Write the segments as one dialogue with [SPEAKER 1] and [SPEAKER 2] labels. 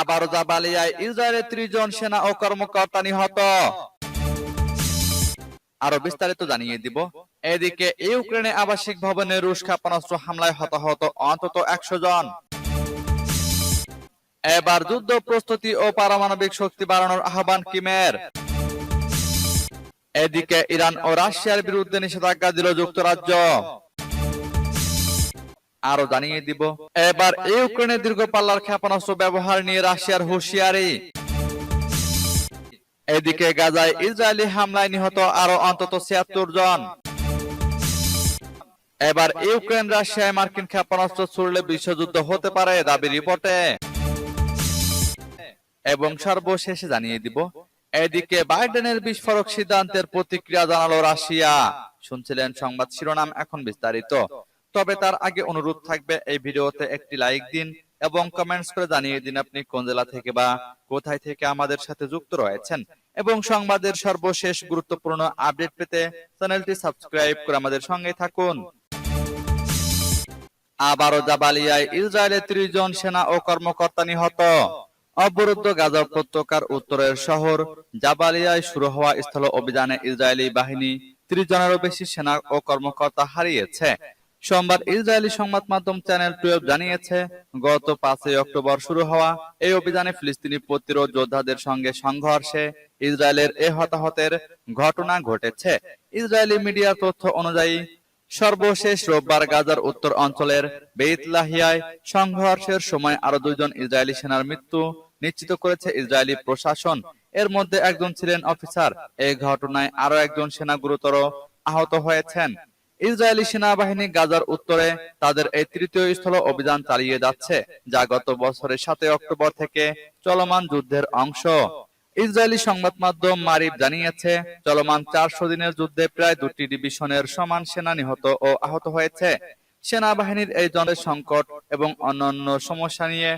[SPEAKER 1] আবার জাবালিয়ায় ইসরায়েলের ত্রিজন সেনা ও কর্মকর্তা নিহত আরো বিস্তারিত জানিয়ে দিব এদিকে ইউক্রেনে আবাসিক ভবনে রুশ ক্ষেপণাস্ত্র হামলায় হতাহত অন্তত একশো জন এবার যুদ্ধ প্রস্তুতি ও পারমাণবিক শক্তি বাড়ানোর আহ্বান কিমের এদিকে ইরান ও রাশিয়ার বিরুদ্ধে নিষেধাজ্ঞা দিল যুক্তরাজ্য আরো জানিয়ে দিব এবার ইউক্রেনের দীর্ঘ পাল্লার ক্ষেপণাস্ত্র ব্যবহার নিয়ে রাশিয়ার হুঁশিয়ারি এদিকে গাজায় ইসরায়েলি হামলায় নিহত আরো অন্তত ছিয়াত্তর জন এবার ইউক্রেন রাশিয়ায় মার্কিন ক্ষেপণাস্ত্র ছুড়লে বিশ্বযুদ্ধ হতে পারে দাবি রিপোর্টে এবং সর্বশেষে জানিয়ে দিব এদিকে বাইডেনের বিস্ফোরক সিদ্ধান্তের প্রতিক্রিয়া জানালো রাশিয়া শুনছিলেন সংবাদ শিরোনাম এখন বিস্তারিত তবে তার আগে অনুরোধ থাকবে এই ভিডিওতে একটি লাইক দিন এবং কমেন্টস করে জানিয়ে দিন আপনি কোন জেলা থেকে বা কোথায় থেকে আমাদের সাথে যুক্ত রয়েছেন এবং সংবাদের সর্বশেষ গুরুত্বপূর্ণ আপডেট পেতে চ্যানেলটি সাবস্ক্রাইব করে আমাদের সঙ্গে থাকুন আবারও জাবালিয়ায় ইসরায়েলের ত্রিশ জন সেনা ও কর্মকর্তা নিহত অবরুদ্ধ গাজা উপত্যকার উত্তরের শহর জাবালিয়ায় শুরু হওয়া স্থল অভিযানে ইসরায়েলি বাহিনী ত্রিশ জনেরও বেশি সেনা ও কর্মকর্তা হারিয়েছে সোমবার ইসরায়েলি সংবাদ মাধ্যম চ্যানেল টুয়েলভ জানিয়েছে গত পাঁচই অক্টোবর শুরু হওয়া এই অভিযানে ফিলিস্তিনি প্রতিরোধ যোদ্ধাদের সঙ্গে সংঘর্ষে ইসরায়েলের এ হতাহতের ঘটনা ঘটেছে ইসরায়েলি মিডিয়ার তথ্য অনুযায়ী সর্বশেষ রোববার গাজার উত্তর অঞ্চলের বেইতলাহিয়ায় সংঘর্ষের সময় আরো দুজন ইসরায়েলি সেনার মৃত্যু নিশ্চিত করেছে ইসরায়েলি প্রশাসন এর মধ্যে একজন ছিলেন অফিসার এই ঘটনায় আরো একজন সেনা গুরুতর আহত হয়েছেন ইসরায়েলি সেনাবাহিনী গাজার উত্তরে তাদের এই তৃতীয় স্থল অভিযান চালিয়ে যাচ্ছে যা গত বছরের সাতই অক্টোবর থেকে চলমান যুদ্ধের অংশ ইসরায়েলি সংবাদ মাধ্যম মারিব জানিয়েছে চলমান চারশো দিনের যুদ্ধে প্রায় দুটি ডিভিশনের সমান সেনা নিহত ও আহত হয়েছে সেনাবাহিনীর এই জনের সংকট এবং অন্যান্য সমস্যা নিয়ে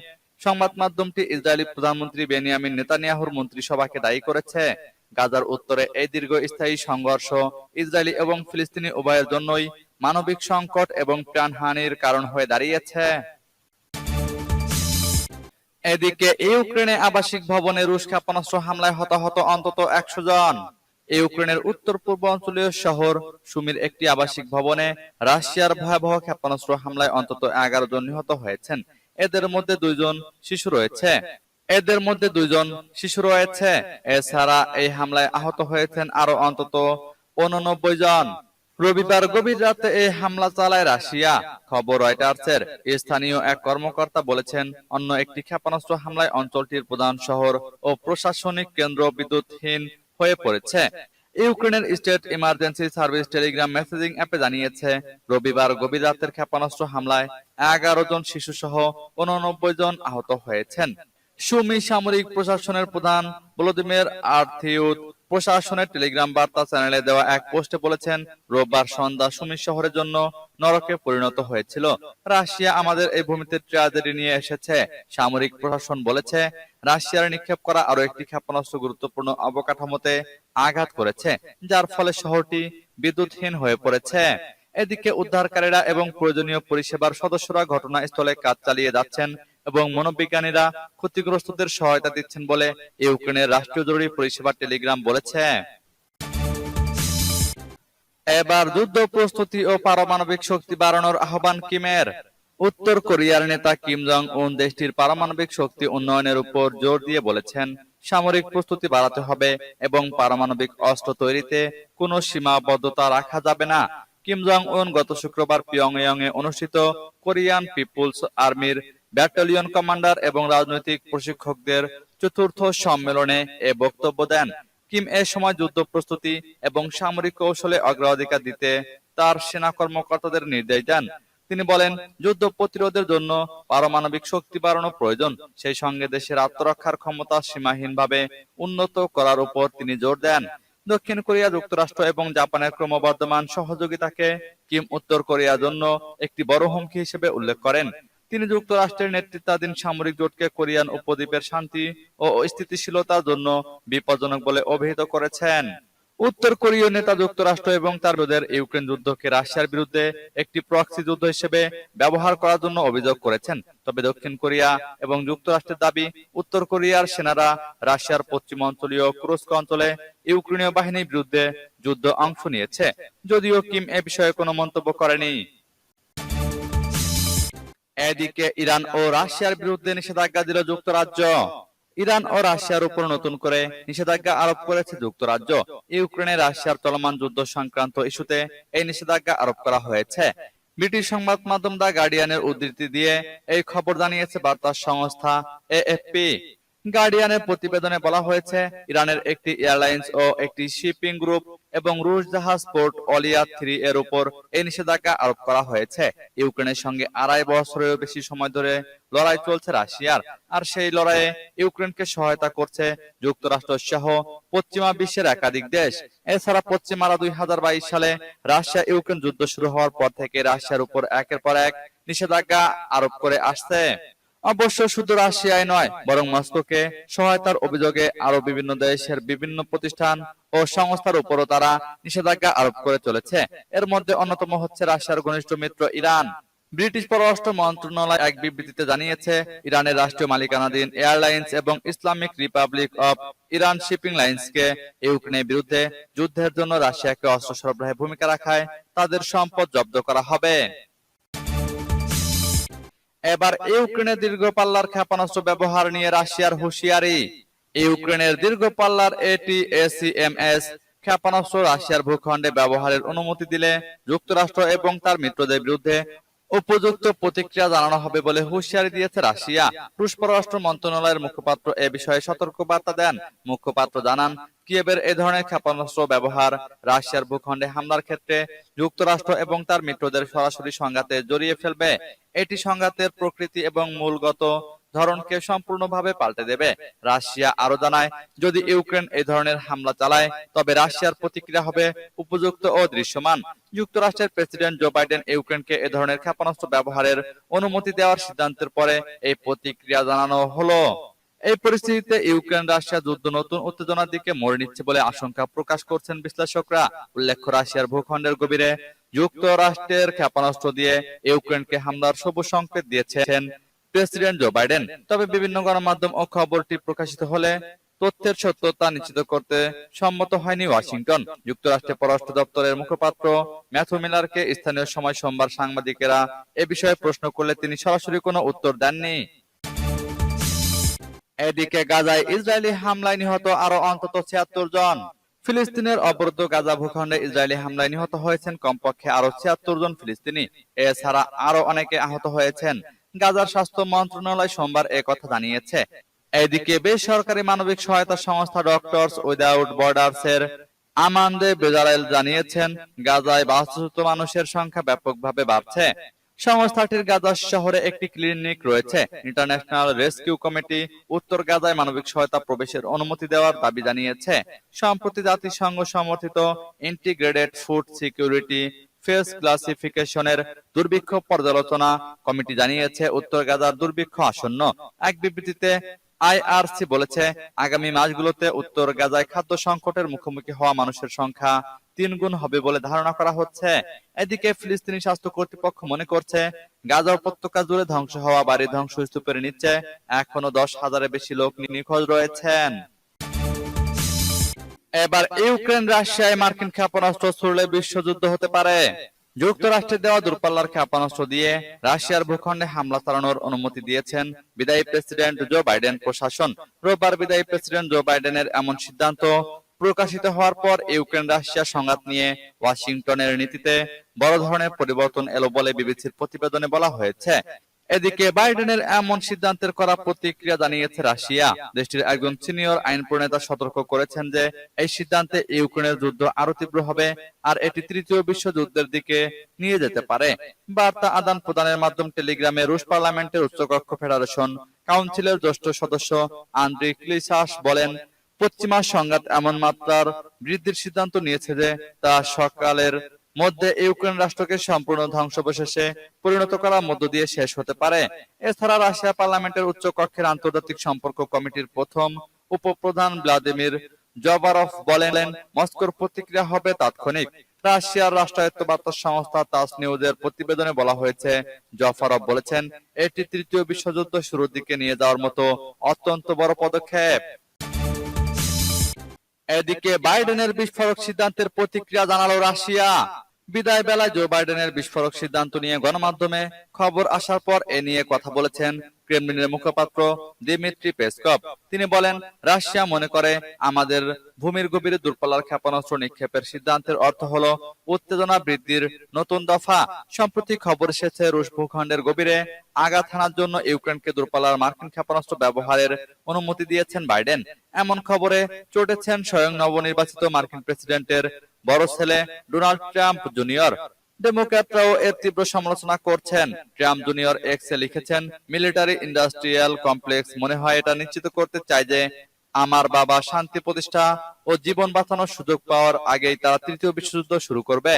[SPEAKER 1] সংবাদ মাধ্যমটি ইসরায়েলি প্রধানমন্ত্রী বেনিয়ামিন নেতানিয়াহুর মন্ত্রিসভাকে দায়ী করেছে গাজার উত্তরে এই দীর্ঘস্থায়ী সংঘর্ষ ইসরায়েলি এবং ফিলিস্তিনি উভয়ের জন্যই মানবিক সংকট এবং প্রাণহানির কারণ হয়ে দাঁড়িয়েছে এদিকে ইউক্রেনে আবাসিক ভবনে রুশ ক্ষেপণাস্ত্র হামলায় হতাহত অন্তত একশো জন ইউক্রেনের উত্তর পূর্ব অঞ্চলীয় শহর সুমির একটি আবাসিক ভবনে রাশিয়ার ভয়াবহ ক্ষেপণাস্ত্র হামলায় অন্তত এগারো জন নিহত হয়েছেন এদের মধ্যে দুইজন শিশু রয়েছে এদের মধ্যে দুইজন শিশু রয়েছে এছাড়া এই হামলায় আহত হয়েছেন আরো অন্তত উননব্বই জন রবিবার গভীর রাতে এই হামলা চালায় রাশিয়া খবর রয়টার্সের স্থানীয় এক কর্মকর্তা বলেছেন অন্য একটি ক্ষেপণাস্ত্র হামলায় অঞ্চলটির প্রধান শহর ও প্রশাসনিক কেন্দ্র বিদ্যুৎহীন হয়ে পড়েছে ইউক্রেনের state emergency service Telegram messaging অ্যাপে জানিয়েছে রবিবার গভীর রাতের ক্ষেপণাস্ত্র হামলায় এগারো জন শিশু সহ উননব্বই জন আহত হয়েছেন সুমি সামরিক প্রশাসনের প্রধান ভলোদিমির আর্থিউত প্রশাসনের টেলিগ্রাম বার্তা চ্যানেলে দেওয়া এক পোস্টে বলেছেন রোববার সন্ধ্যা সুমি শহরের জন্য নরকে পরিণত হয়েছিল রাশিয়া আমাদের এই ভূমিতে ট্রাজেডি নিয়ে এসেছে সামরিক প্রশাসন বলেছে রাশিয়ার নিক্ষেপ করা আরো একটি ক্ষেপণাস্ত্র গুরুত্বপূর্ণ অবকাঠামোতে আঘাত করেছে যার ফলে শহরটি বিদ্যুৎহীন হয়ে পড়েছে এদিকে উদ্ধারকারীরা এবং প্রয়োজনীয় পরিষেবার সদস্যরা ঘটনাস্থলে কাজ চালিয়ে যাচ্ছেন এবং মনোবিজ্ঞানীরা ক্ষতিগ্রস্তদের সহায়তা দিচ্ছেন বলে ইউক্রেনের রাষ্ট্রীয় জরুরি পরিষেবা টেলিগ্রাম বলেছে এবার যুদ্ধ প্রস্তুতি ও পারমাণবিক শক্তি বাড়ানোর আহ্বান কিমের উত্তর কোরিয়ার নেতা কিম জং উন দেশটির পারমাণবিক শক্তি উন্নয়নের উপর জোর দিয়ে বলেছেন সামরিক প্রস্তুতি বাড়াতে হবে এবং পারমাণবিক অস্ত্র তৈরিতে কোনো সীমাবদ্ধতা রাখা যাবে না কিম জং উন গত শুক্রবার পিয়ংইয়ং এ অনুষ্ঠিত কোরিয়ান পিপুলস আর্মির ব্যাটালিয়ন কমান্ডার এবং রাজনৈতিক প্রশিক্ষকদের চতুর্থ সম্মেলনে এ বক্তব্য দেন কিম এ সময় যুদ্ধ প্রস্তুতি এবং সামরিক কৌশলে অগ্রাধিকার দিতে তার সেনা কর্মকর্তাদের নির্দেশ দেন তিনি বলেন যুদ্ধ প্রতিরোধের জন্য পারমাণবিক শক্তি বাড়ানো প্রয়োজন সেই সঙ্গে দেশের আত্মরক্ষার ক্ষমতা সীমাহীনভাবে উন্নত করার উপর তিনি জোর দেন দক্ষিণ কোরিয়া যুক্তরাষ্ট্র এবং জাপানের ক্রমবর্ধমান সহযোগিতাকে কিম উত্তর কোরিয়ার জন্য একটি বড় হুমকি হিসেবে উল্লেখ করেন তিনি যুক্তরাষ্ট্রের নেতৃত্বাধীন সামরিক জোটকে কোরিয়ান উপদ্বীপের শান্তি ও স্থিতিশীলতার জন্য বিপজ্জনক বলে অভিহিত করেছেন উত্তর কোরীয় নেতা যুক্তরাষ্ট্র এবং তার বিরোধের ইউক্রেন যুদ্ধকে রাশিয়ার বিরুদ্ধে একটি প্রক্সি যুদ্ধ হিসেবে ব্যবহার করার জন্য অভিযোগ করেছেন তবে দক্ষিণ কোরিয়া এবং যুক্তরাষ্ট্রের দাবি উত্তর কোরিয়ার সেনারা রাশিয়ার পশ্চিম অঞ্চলীয় ক্রুস্ক অঞ্চলে ইউক্রেনীয় বাহিনীর বিরুদ্ধে যুদ্ধ অংশ নিয়েছে যদিও কিম এ বিষয়ে কোনো মন্তব্য করেনি এদিকে ইরান ও রাশিয়ার বিরুদ্ধে নিষেধাজ্ঞা দিল যুক্তরাজ্য ইরান ও রাশিয়ার উপর নতুন করে নিষেধাজ্ঞা আরোপ করেছে যুক্তরাজ্য ইউক্রেনে রাশিয়ার চলমান যুদ্ধ সংক্রান্ত ইস্যুতে এই নিষেধাজ্ঞা আরোপ করা হয়েছে ব্রিটিশ সংবাদ মাধ্যম দা গার্ডিয়ানের উদ্ধৃতি দিয়ে এই খবর জানিয়েছে বার্তা সংস্থা এএফপি গার্ডিয়ানের প্রতিবেদনে বলা হয়েছে ইরানের একটি এয়ারলাইন্স ও একটি শিপিং গ্রুপ এবং রুশ জাহাজ পোর্ট অলিয়া থ্রি এর উপর এই নিষেধাজ্ঞা আরোপ করা হয়েছে ইউক্রেনের সঙ্গে আড়াই বছরেরও বেশি সময় ধরে লড়াই চলছে রাশিয়ার আর সেই লড়াইয়ে ইউক্রেনকে সহায়তা করছে যুক্তরাষ্ট্র সহ পশ্চিমা বিশ্বের একাধিক দেশ এছাড়া পশ্চিমারা দুই হাজার বাইশ সালে রাশিয়া ইউক্রেন যুদ্ধ শুরু হওয়ার পর থেকে রাশিয়ার উপর একের পর এক নিষেধাজ্ঞা আরোপ করে আসছে অবশ্য শুধু রাশিয়ায় নয় বরং মস্কোকে সহায়তার অভিযোগে আরো বিভিন্ন দেশের বিভিন্ন প্রতিষ্ঠান ও সংস্থার উপরও তারা নিষেধাজ্ঞা আরোপ করে চলেছে এর মধ্যে অন্যতম হচ্ছে রাশিয়ার ঘনিষ্ঠ মিত্র ইরান ব্রিটিশ পররাষ্ট্র মন্ত্রণালয় এক বিবৃতিতে জানিয়েছে ইরানের রাষ্ট্রীয় মালিকানাধীন এয়ারলাইন্স এবং Islamic Republic of Iran shipping লাইন্সকে ইউক্রেনের বিরুদ্ধে যুদ্ধের জন্য রাশিয়াকে অস্ত্র সরবরাহে ভূমিকা রাখায় তাদের সম্পদ জব্দ করা হবে এবার ইউক্রেনে দীর্ঘ পাল্লার ক্ষেপণাস্ত্র ব্যবহার নিয়ে রাশিয়ার হুঁশিয়ারি ইউক্রেনের দীর্ঘ পাল্লার এটি এসিএমএস ক্ষেপণাস্ত্র রাশিয়ার ভূখণ্ডে ব্যবহারের অনুমতি দিলে যুক্তরাষ্ট্র এবং তার মিত্রদের বিরুদ্ধে উপযুক্ত প্রতিক্রিয়া জানানো হবে বলে হুঁশিয়ারি দিয়েছে রাশিয়া রুশ পররাষ্ট্র মন্ত্রণালয়ের মুখপাত্র এ বিষয়ে সতর্ক বার্তা দেন মুখপাত্র জানান কিয়েবের এ ধরনের ক্ষেপণাস্ত্র ব্যবহার রাশিয়ার ভূখণ্ডে হামলার ক্ষেত্রে যুক্তরাষ্ট্র এবং তার মিত্রদের সরাসরি সংঘাতে জড়িয়ে ফেলবে এটি সংঘাতের প্রকৃতি এবং মূলগত ধরনকে সম্পূর্ণভাবে পাল্টে দেবে রাশিয়া আরো জানায় যদি ইউক্রেন এই ধরনের হামলা চালায় তবে রাশিয়ার প্রতিক্রিয়া হবে উপযুক্ত ও দৃশ্যমান যুক্তরাষ্ট্রের প্রেসিডেন্ট জো বাইডেন ইউক্রেনকে এ ধরনের ক্ষেপণাস্ত্র ব্যবহারের অনুমতি দেওয়ার সিদ্ধান্তের পরে এই প্রতিক্রিয়া জানানো হলো এই পরিস্থিতিতে ইউক্রেন রাশিয়া যুদ্ধ নতুন উত্তেজনার দিকে মরে নিচ্ছে বলে আশঙ্কা প্রকাশ করছেন বিশ্লেষকরা উল্লেখ্য রাশিয়ার ভূখণ্ডের গভীরে যুক্তরাষ্ট্রের ক্ষেপণাস্ত্র দিয়ে ইউক্রেনকে হামলার সবুজ সংকেত দিয়েছেন প্রেসিডেন্ট জো বাইডেন তবে বিভিন্ন গণমাধ্যম ও খবরটি প্রকাশিত হলে তথ্যের সত্যতা নিশ্চিত করতে সম্মত হয়নি ওয়াশিংটন যুক্তরাষ্ট্রের পররাষ্ট্র দপ্তরের মুখপাত্র ম্যাথু মিলারকে স্থানীয় সময় সোমবার সাংবাদিকেরা এ বিষয়ে প্রশ্ন করলে তিনি সরাসরি কোনো উত্তর দেননি এদিকে গাজায় ইসরায়েলি হামলায় নিহত আরো অন্তত ছিয়াত্তর জন ফিলিস্তিনের অবরুদ্ধ গাজা ভূখণ্ডে ইসরায়েলি হামলায় নিহত হয়েছেন কমপক্ষে আরো ছিয়াত্তর জন ফিলিস্তিনি এছাড়া আরো অনেকে আহত হয়েছেন গাজার স্বাস্থ্য মন্ত্রণালয় সোমবার এ কথা জানিয়েছে এদিকে বেসরকারি মানবিক সহায়তা সংস্থা ডক্টরস উইদাউট বর্ডার্স এর আমান্দে বেজারাইল জানিয়েছেন গাজায় বাস্তুচ্যুত মানুষের সংখ্যা ব্যাপকভাবে বাড়ছে সংস্থাটির গাজা শহরে একটি ক্লিনিক রয়েছে ইন্টারন্যাশনাল রেস্কিউ কমিটি উত্তর গাজায় মানবিক সহায়তা প্রবেশের অনুমতি দেওয়ার দাবি জানিয়েছে সম্প্রতি জাতিসংঘ সমর্থিত ইন্টিগ্রেটেড ফুড সিকিউরিটি ফেস ক্লাসিফিকেশনের দুর্ভিক্ষ পর্যালোচনা কমিটি জানিয়েছে উত্তর গাজার দুর্ভিক্ষ আসন্ন এক বিবৃতিতে আইআরসি বলেছে আগামী মাসগুলোতে উত্তর গাজায় খাদ্য সংকটের মুখোমুখি হওয়া মানুষের সংখ্যা তিন গুণ হবে বলে ধারণা করা হচ্ছে এদিকে ফিলিস্তিনি স্বাস্থ্য কর্তৃপক্ষ মনে করছে গাজা উপত্যকা জুড়ে ধ্বংস হওয়া বাড়ি ধ্বংস স্তূপের নিচে এখনো দশ হাজারের বেশি লোক নিখোঁজ রয়েছেন এবার ইউক্রেন রাশিয়ায় মার্কিন ক্ষেপণাস্ত্র ছুড়লে বিশ্বযুদ্ধ হতে পারে যুক্তরাষ্ট্রের দেওয়া দূরপাল্লার ক্ষেপণাস্ত্র দিয়ে রাশিয়ার ভূখণ্ডে হামলা চালানোর অনুমতি দিয়েছেন বিদায়ী প্রেসিডেন্ট জো বাইডেন প্রশাসন রোববার বিদায়ী প্রেসিডেন্ট জো বাইডেনের এমন সিদ্ধান্ত প্রকাশিত হওয়ার পর ইউক্রেন রাশিয়া সংঘাত নিয়ে ওয়াশিংটনের নীতিতে বড় ধরনের পরিবর্তন এলো বলে বিবিসির প্রতিবেদনে বলা হয়েছে এদিকে বাইডেনের এমন সিদ্ধান্তের করা প্রতিক্রিয়া জানিয়েছে রাশিয়া দেশটির একজন সিনিয়র আইন প্রণেতা সতর্ক করেছেন যে এই সিদ্ধান্তে ইউক্রেনের যুদ্ধ আরো তীব্র হবে আর এটি তৃতীয় বিশ্বযুদ্ধের দিকে নিয়ে যেতে পারে বার্তা আদান প্রদানের মাধ্যম টেলিগ্রামে রুশ পার্লামেন্টের উচ্চকক্ষ ফেডারেশন কাউন্সিলের জ্যেষ্ঠ সদস্য আন্দ্রি ক্লিসাস বলেন পশ্চিমা সংঘাত এমন মাত্রার বৃদ্ধির সিদ্ধান্ত নিয়েছে যে তা সকালের মধ্যে ইউক্রেন রাষ্ট্রকে সম্পূর্ণ ধ্বংসবশেষে পরিণত করার মধ্য দিয়ে শেষ হতে পারে এছাড়া রাশিয়া পার্লামেন্টের উচ্চ কক্ষের আন্তর্জাতিক সম্পর্ক কমিটির প্রথম উপপ্রধান ভ্লাদিমির জবারফ বলেন মস্কোর প্রতিক্রিয়া হবে তাৎক্ষণিক রাশিয়ার রাষ্ট্রায়ত্ত বার্তা সংস্থা তাস নিউজের প্রতিবেদনে বলা হয়েছে জফারফ বলেছেন এটি তৃতীয় বিশ্বযুদ্ধ শুরুর দিকে নিয়ে যাওয়ার মতো অত্যন্ত বড় পদক্ষেপ এদিকে বাইডেনের বিস্ফোরক সিদ্ধান্তের প্রতিক্রিয়া জানালো রাশিয়া বিদায় বেলায় জো বাইডেনের বিস্ফোরক সিদ্ধান্ত নিয়ে গণমাধ্যমে খবর আসার পর এ নিয়ে কথা বলেছেন ক্রেমলিনের মুখপাত্র দিমিত্রি পেসকপ তিনি বলেন রাশিয়া মনে করে আমাদের ভূমির গভীরে দূরপাল্লার ক্ষেপণাস্ত্র নিক্ষেপের সিদ্ধান্তের অর্থ হল উত্তেজনা বৃদ্ধির নতুন দফা সম্প্রতি খবর এসেছে রুশ ভূখণ্ডের গভীরে আঘাত হানার জন্য ইউক্রেনকে দূরপাল্লার মার্কিন ক্ষেপণাস্ত্র ব্যবহারের অনুমতি দিয়েছেন বাইডেন এমন খবরে চটেছেন স্বয়ং নবনির্বাচিত মার্কিন প্রেসিডেন্টের বড় ছেলে ডোনাল্ড ট্রাম্প জুনিয়র ডেমোক্র্যাটরাও এর তীব্র সমালোচনা করছেন ট্রাম্প জুনিয়র এক্সে লিখেছেন মিলিটারি ইন্ডাস্ট্রিয়াল কমপ্লেক্স মনে হয় এটা নিশ্চিত করতে চায় যে আমার বাবা শান্তি প্রতিষ্ঠা ও জীবন বাঁচানোর সুযোগ পাওয়ার আগেই তারা তৃতীয় বিশ্বযুদ্ধ শুরু করবে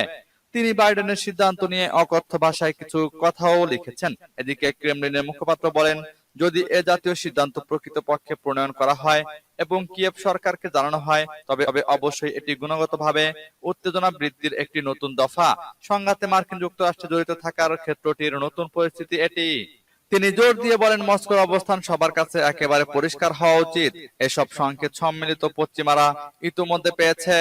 [SPEAKER 1] তিনি বাইডেনের সিদ্ধান্ত নিয়ে অকথ্য ভাষায় কিছু কথাও লিখেছেন এদিকে ক্রেমলিনের মুখপাত্র বলেন যদি এ জাতীয় সিদ্ধান্ত প্রকৃত পক্ষে প্রণয়ন করা হয় এবং কিয়েব সরকারকে জানানো হয় তবে তবে অবশ্যই এটি গুণগতভাবে উত্তেজনা বৃদ্ধির একটি নতুন দফা সংঘাতে মার্কিন যুক্তরাষ্ট্রে জড়িত থাকার ক্ষেত্রটির নতুন পরিস্থিতি এটি তিনি জোর দিয়ে বলেন মস্কোর অবস্থান সবার কাছে একেবারে পরিষ্কার হওয়া উচিত এসব সংকেত সম্মিলিত পশ্চিমারা ইতিমধ্যে পেয়েছে